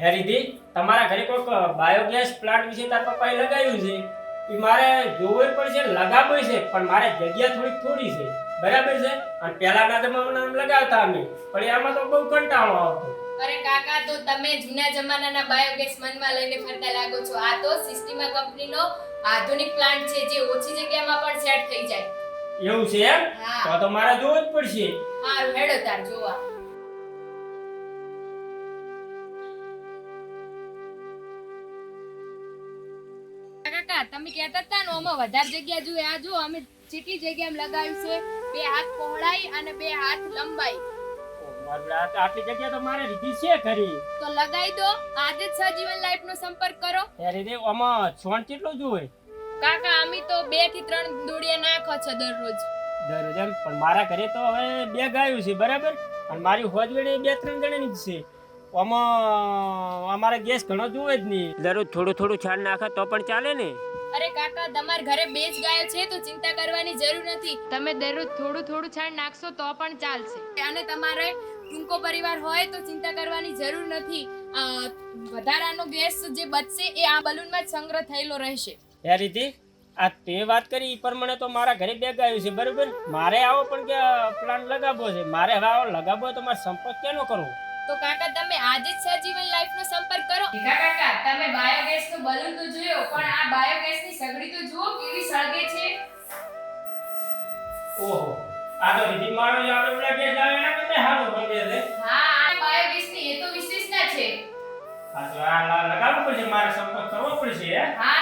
હે રીધી તમારા ઘરે કોઈક બાયોગેસ પ્લાન્ટ વિશે તાર પપ્પાએ લગાવ્યું છે? એ મારે જોવું પડશે લગાવવું છે પણ મારે જગ્યા થોડીક થોડી છે. બરાબર છે? અને પહેલાના જમાનામાં આમ લગાવતા અમે પણ એમાં તો બહુ કંટાળો આવતો. અરે કાકા તો તમે જૂના જમાનાના બાયોગેસ મનમાં લઈને ફરતા લાગો છો. આ તો સિસ્ટીમા કંપનીનો આધુનિક પ્લાન્ટ છે જે ઓછી જગ્યામાં પણ સેટ થઈ જાય. એવું છે એમ? હા. તો તો મારે જોવું જ પડશે. હા હેડો તાર જોવા. કાકા તમે કહેતા હતા ને આમાં વધારે જગ્યા જોઈએ. આ જો અમે જેટલી જગ્યામાં લગાવ્યું છે બે હાથ પહોળાઈ અને બે હાથ લંબાઈ. આટલી જગ્યા તો મારે લીધી છે ખરી. તો લગાવી દો આજે જ સજીવન લાઈફ નો સંપર્ક કરો. હે રીધિ આમાં છોણ કેટલો જોઈએ? કાકા અમે તો બેથી ત્રણ દોડિયા નાખો છો દરરોજ. દરરોજ એમ? પણ મારા ઘરે તો હવે બે ગાયું છે બરાબર? અને મારી હોજવડી બે ત્રણ જણાની જ છે. આમાં અમારે ગેસ ઘણો જોવે જ નહીં. દરરોજ થોડું થોડું છાણ નાખે તો પણ ચાલે ને? અરે કાકા તમાર ઘરે બે જ ગાયો છે તો ચિંતા કરવાની જરૂર નથી. તમે દરરોજ થોડું થોડું છાણ નાખશો તો પણ ચાલશે. અને તમારે ટૂંકો પરિવાર હોય તો ચિંતા કરવાની જરૂર નથી. વધારાનો ગેસ જે બચશે એ આ બલૂનમાં જ સંગ્રહ થયેલો રહેશે. એ રીતે આ તે વાત કરી પર મને તો મારા ઘરે બે ગાયું છે બરોબર? મારે આવો પણ કે પ્લાન લગાવવો છે. મારે હવે આવો લગાવવો તો મારે સંપર્ક કેનો કરવો? તો કાકા તમે આજે જ સજીવન લાઈફનો સંપર્ક કરો. કાકા. બલૂન તો જોયો પણ આ બાયોગેસની સગડી તો જુઓ કેવી સળગે છે. ઓહો આ તો રીધી મારો યાર આપણે ગેસ લાવે એના કરતા હારો બને છે હા આ બાયોગેસની એ તો વિશેષતા છે. હા તો આ લગાવવું પડશે મારે સંપર્ક કરવો પડશે હા